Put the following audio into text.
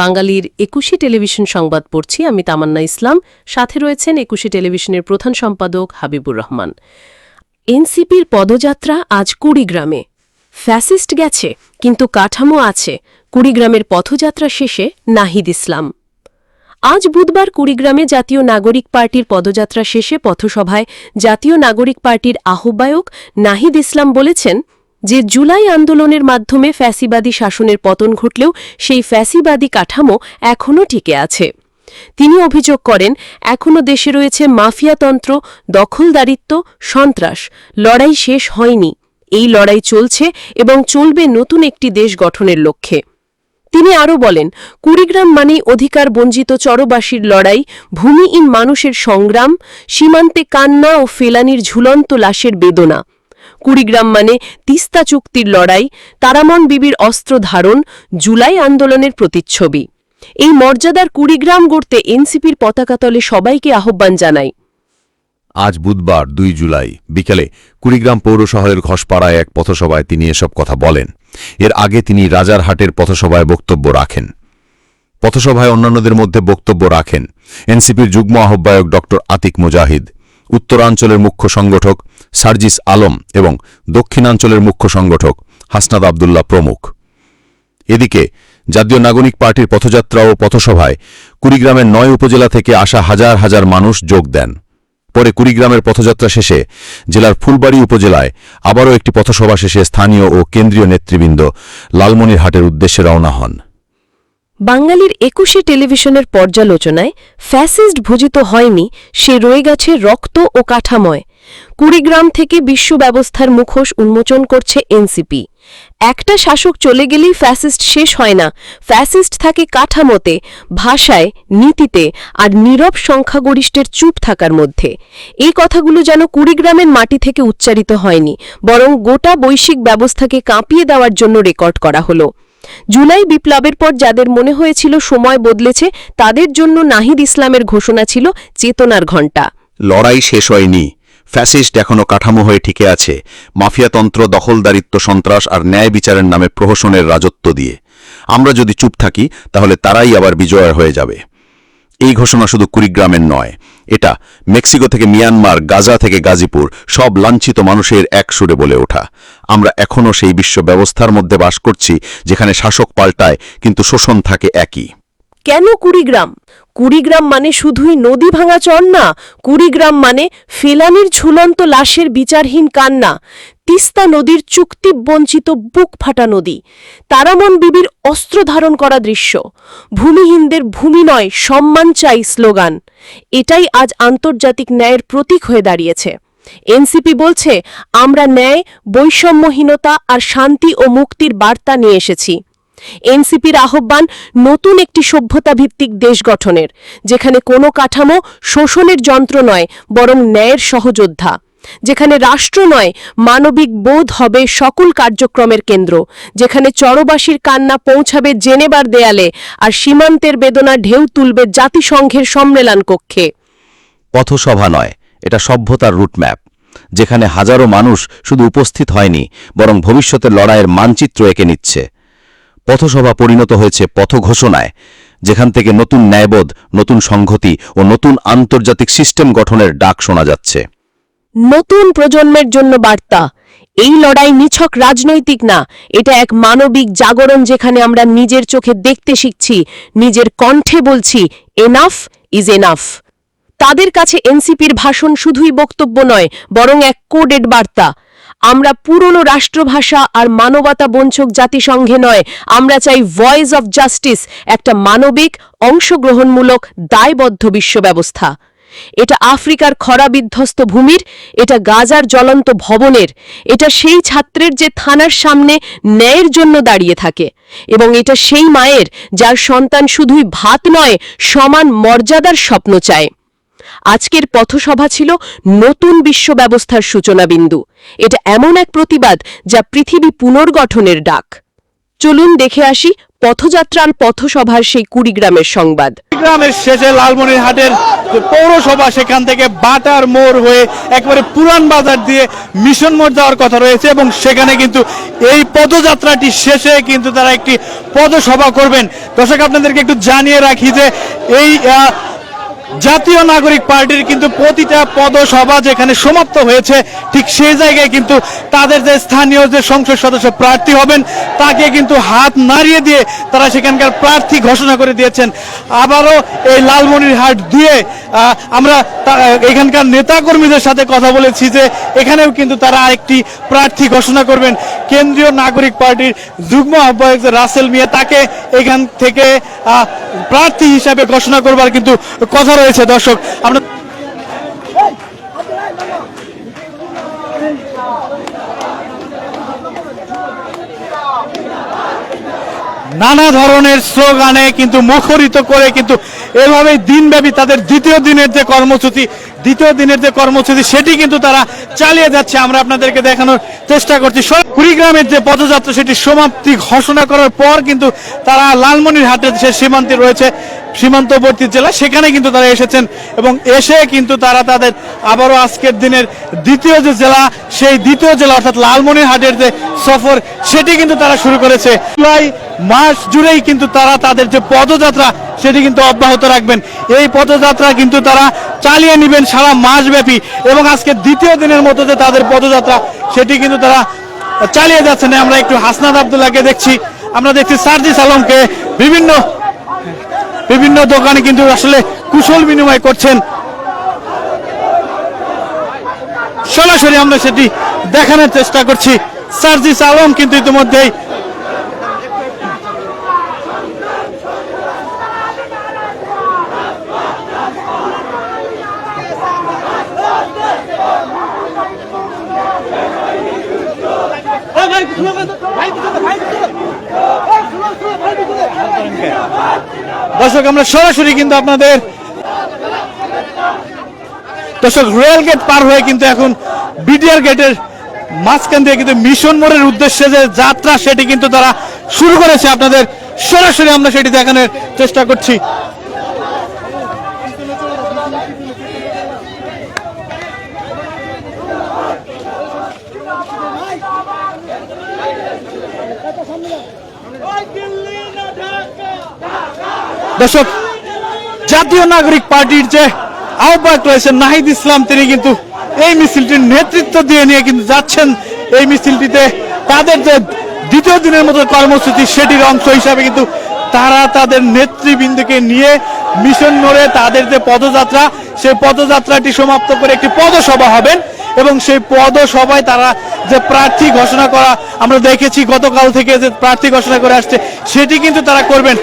বাঙালির একুশে টেলিভিশন সংবাদ পড়ছি, আমি তামান্না ইসলাম। সাথে রয়েছেন একুশে টেলিভিশনের প্রধান সম্পাদক হাবিবুর রহমান। এনসিপির পদযাত্রা আজ কুড়িগ্রামে। ফ্যাসিস্ট গেছে, কিন্তু কাঠামো আছে। কুড়িগ্রামের পথযাত্রা শেষে নাহিদ ইসলাম। আজ বুধবার কুড়িগ্রামে জাতীয় নাগরিক পার্টির পদযাত্রা শেষে পথসভায় জাতীয় নাগরিক পার্টির আহ্বায়ক নাহিদ ইসলাম বলেছেন যে জুলাই আন্দোলনের মাধ্যমে ফ্যাসিবাদী শাসনের পতন ঘটলেও সেই ফ্যাসিবাদী কাঠামো এখনও টিকে আছে। তিনি অভিযোগ করেন, এখনও দেশে রয়েছে মাফিয়াতন্ত্র, দখলদারিত্ব, সন্ত্রাস। লড়াই শেষ হয়নি। এই লড়াই চলছে এবং চলবে নতুন একটি দেশ গঠনের লক্ষ্যে। তিনি আরও বলেন, কুড়িগ্রাম মানেই অধিকার বঞ্চিত চরবাসীর লড়াই, ভূমিহীন মানুষের সংগ্রাম, সীমান্তে কান্না ও ফেলানির ঝুলন্ত লাশের বেদনা। কুড়িগ্রাম মানে তিস্তা চুক্তির লড়াই, তারামন বিবির অস্ত্র ধারণ, জুলাই আন্দোলনের প্রতিচ্ছবি। এই মর্যাদার কুড়িগ্রাম গড়তে এনসিপির পতাকাতলে সবাইকে আহ্বান জানাই। আজ বুধবার, দুই জুলাই, বিকেলে কুড়িগ্রাম পৌর শহরের ঘসপাড়ায় এক পথসভায় তিনি এসব কথা বলেন। এর আগে তিনি রাজারহাটের পথসভায় বক্তব্য রাখেন। পথসভায় অন্যান্যদের মধ্যে বক্তব্য রাখেন এনসিপির যুগ্ম আহ্বায়ক ড আতিক মুজাহিদ। উত্তরাঞ্চলের মুখ্য সংগঠক সার্জিস আলম এবং দক্ষিণাঞ্চলের মুখ্য সংগঠক হাসনাদ আবদুল্লাহ প্রমুখ। এদিকে, জাতীয় নাগরিক পার্টির পথযাত্রা ও পথসভায় কুড়িগ্রামের নয় উপজেলা থেকে আসা হাজার হাজার মানুষ যোগ দেন। পরে কুড়িগ্রামের পথযাত্রা শেষে জেলার ফুলবাড়ি উপজেলায় আবারও একটি পথসভা শেষে স্থানীয় ও কেন্দ্রীয় নেতৃবৃন্দ লালমনিরহাটের উদ্দেশ্যে রওনা হন। বাঙালির একুশে টেলিভিশনের পর্যালোচনায় ফ্যাসিস্ট ভোজিত হয়নি সে রয়ে গেছে রক্ত ও কাঠাময়। কুড়িগ্রাম থেকে বিশ্ব ব্যবস্থার মুখোশ উন্মোচন করছে এনসিপি। একটা শাসক চলে গেলেই ফ্যাসিস্ট শেষ হয় না। ফ্যাসিস্ট থাকে কাঠামোতে, ভাষায়, নীতিতে আর নীরব সংখ্যাগরিষ্ঠের চুপ থাকার মধ্যে। এই কথাগুলো যেন কুড়িগ্রামের মাটি থেকে উচ্চারিত হয়নি, বরং গোটা বৈশ্বিক ব্যবস্থাকে কাঁপিয়ে দেওয়ার জন্য রেকর্ড করা হলো। জুলাই বিপ্লবের পর যাদের মনে হয়েছিল সময় বদলেছে, তাদের জন্য নাহিদ ইসলামের ঘোষণা ছিল চেতনার ঘণ্টা। লড়াই শেষ হয়নি। ফ্যাসিস্ট এখনও কাঠামো হয়ে ঠিকে আছে। মাফিয়াতন্ত্র, দখলদারিত্ব, সন্ত্রাস আর ন্যায় বিচারের নামে প্রহসনের রাজত্ব দিয়ে। আমরা যদি চুপ থাকি, তাহলে তারাই আবার বিজয় হয়ে যাবে। এই ঘোষণা শুধু কুড়িগ্রামের নয়, এটা মেক্সিকো থেকে মিয়ানমার, গাজা থেকে গাজীপুর, সব লাঞ্ছিত মানুষের এক সুরে বলে ওঠা। আমরা এখনও সেই বিশ্ব ব্যবস্থার মধ্যে বাস করছি, যেখানে শাসক পাল্টায়, কিন্তু শোষণ থাকে একই। কেন কুড়িগ্রাম? কুড়িগ্রাম মানে শুধুই নদী ভাঙা চর না, কুড়িগ্রাম মানে ফেলানির ঝুলন্ত লাশের বিচারহীন কান্না। তিস্তা নদীর চুক্তিবঞ্চিত বুক ফাটা নদী। তারামন বিবির অস্ত্র ধারণ করা দৃশ্য। ভূমিহীনদের ভূমি নয়, সম্মান চাই স্লোগান। এটাই আজ আন্তর্জাতিক ন্যায়ের প্রতীক হয়ে দাঁড়িয়েছে। এনসিপি বলছে, আমরা ন্যায়, বৈষম্যহীনতা আর শান্তি ও মুক্তির বার্তা নিয়ে এসেছি। এনসিপির আহ্বান নতুন একটি সভ্যতা ভিত্তিক দেশ গঠনের, যেখানে কোনো কাঠামো শোষণের যন্ত্র নয়, বরং ন্যায়ের সহযোদ্ধা। যেখানে রাষ্ট্র নয়, মানবিক বোধ হবে সকল কার্যক্রমের কেন্দ্র। যেখানে চরবাসীর কান্না পৌঁছাবে জেনেবার দেয়ালে আর সীমান্তের বেদনা ঢেউ তুলবে জাতিসংঘের সম্মেলন কক্ষে। পথসভা নয়, এটা সভ্যতার রুটম্যাপ, যেখানে হাজারো মানুষ শুধু উপস্থিত হয়নি, বরং ভবিষ্যতের লড়াইয়ের মানচিত্র এঁকে নিচ্ছে। পথসভা পরিণত হয়েছে পথ ঘোষণায় যেখান থেকে নতুন ন্যায়বোধ, নতুন সংহতি ও নতুন আন্তর্জাতিক সিস্টেম গঠনের ডাক শোনা যাচ্ছে। নতুন প্রজন্মের জন্য বার্তা। এই লড়াই নিছক রাজনৈতিক না, এটা এক মানবিক জাগরণ যেখানে আমরা নিজের চোখে দেখতে শিখছি, নিজের কণ্ঠে বলছি এনাফ ইজ এনাফ তাদের কাছে এনসিপির ভাষণ শুধুই বক্তব্য নয়, বরং এক কোডেড বার্তা। আমরা পুরনো রাষ্ট্রভাষা আর মানবতা বঞ্চক জাতিসংঘে নয়, আমরা চাই ভয়েস অব জাস্টিস, একটা মানবিক, অংশগ্রহণমূলক, দায়বদ্ধ বিশ্ব ব্যবস্থা এটা আফ্রিকার খরা বিধ্বস্ত ভূমির, এটা গাজার জ্বলন্ত ভবনের, এটা সেই ছাত্রের যে থানার সামনে ন্যায়ের জন্য দাঁড়িয়ে থাকে, এবং এটা সেই মায়ের যার সন্তান শুধুই ভাত নয়, সমান মর্যাদার স্বপ্ন চায়। আজকের পথসভা ছিল নতুন বিশ্ব ব্যবস্থার সূচনাবিন্দু। এটা এমন এক প্রতিবাদ যা পৃথিবী পুনর্গঠনের ডাক। চলুন দেখে আসি পথযাত্রার পথসভার সেই কুড়িগ্রামের সংবাদ। গ্রামের শেষে লালমনিরহাটের পৌরসভা সেখান থেকে বাটার মোড় হয়ে একবারে পুরান বাজার দিয়ে মিশন মোড় যাওয়ার কথা রয়েছে এবং সেখানে কিন্তু এই পদযাত্রাটি শেষে কিন্তু তারা একটি পদসভা করবেন। দর্শক, আপনাদেরকে একটু জানিয়ে রাখি যে এই জাতীয় নাগরিক পার্টির কিন্তু প্রতিটা পদসভা যেখানে সমাপ্ত হয়েছে, ঠিক সেই জায়গায় কিন্তু তাদের যে স্থানীয় যে সংসদ সদস্য প্রার্থী হবেন, তাকে কিন্তু হাত নাড়িয়ে দিয়ে তারা সেখানকার প্রার্থী ঘোষণা করে দিয়েছেন। আবারও এই লালমনিরহাট দিয়ে আমরা এখানকার নেতাকর্মীদের সাথে কথা বলেছি যে এখানেও কিন্তু তারা একটি প্রার্থী ঘোষণা করবেন। কেন্দ্রীয় নাগরিক পার্টির যুগ্ম আহ্বায়ক রাসেল মিয়া, তাকে এখান থেকে প্রার্থী হিসাবে ঘোষণা করবার কিন্তু কথা রয়েছে দর্শক। আমরা নানা ধরনের স্লোগানে কিন্তু মুখরিত করে কিন্তু এভাবেই দিনব্যাপী তাদের দ্বিতীয় দিনের যে কর্মসূচি, দ্বিতীয় দিনের যে কর্মসূচি, সেটি কিন্তু তারা চালিয়ে যাচ্ছে। আমরা আপনাদেরকে দেখানোর চেষ্টা করছি। কুড়িগ্রামের যে পদযাত্রা সেটি সমাপ্তি ঘোষণা করার পর কিন্তু তারা লালমনির লালমনিরহাটের যে সীমান্তে রয়েছে সীমান্তবর্তী জেলা, সেখানে কিন্তু তারা এসেছেন এবং এসে কিন্তু তারা তাদের আবারও আজকের দিনের দ্বিতীয় যে জেলা, সেই দ্বিতীয় জেলা অর্থাৎ লালমনিরহাটের যে সফর, সেটি কিন্তু তারা শুরু করেছে। জুলাই মাস জুড়েই কিন্তু তারা তাদের যে পদযাত্রা, সেটি কিন্তু অব্যাহত রাখবেন। এই পদযাত্রা কিন্তু তারা চালিয়ে নেবেন সারা মাসব্যাপী এবং আজকে দ্বিতীয় দিনের মতো যে তাদের পদযাত্রা, সেটি কিন্তু তারা চালিয়ে যাচ্ছেন। আমরা একটু হাসনাদ আবদুল্লাহকে দেখছি। আমরা দেখছি সার্জিস আলমকে। বিভিন্ন বিভিন্ন দোকানে কিন্তু আসলে কুশল বিনিময় করছেন। সরাসরি আমরা সেটি দেখানোর চেষ্টা করছি। সার্জিস আলম কিন্তু ইতিমধ্যেই দর্শক, আমরা সরাসরি কিন্তু আপনাদের দর্শক রয়্যাল গেট পার হয়ে কিন্তু এখন বিডিআর গেটের মাঝখান দিয়ে কিন্তু মিশন মোড়ের উদ্দেশ্যে যে যাত্রা, সেটি কিন্তু তারা শুরু করেছে। আপনাদের সরাসরি আমরা সেটি দেখানোর চেষ্টা করছি। দর্শক, জাতীয় নাগরিক পার্টির যে আহ্বায়ক রয়েছেন নাহিদ ইসলাম, তিনি কিন্তু এই মিছিলটির নেতৃত্ব দিয়ে নিয়ে কিন্তু যাচ্ছেন। এই মিছিলটিতে তাদের যে দ্বিতীয় দিনের মতো কর্মসূচি, সেটির অংশ হিসাবে কিন্তু তারা তাদের নেতৃবৃন্দকে নিয়ে মিশন মোড়ে তাদের যে পদযাত্রা সেই পদযাত্রাটি সমাপ্ত করে একটি পদসভা হবেন। এবং সেই পদও সবাই তারা যে প্রার্থী ঘোষণা করা আমরা দেখেছি গতকাল থেকে যে প্রার্থী ঘোষণা করে আসছে, সেটি কিন্তু তারা করবেন।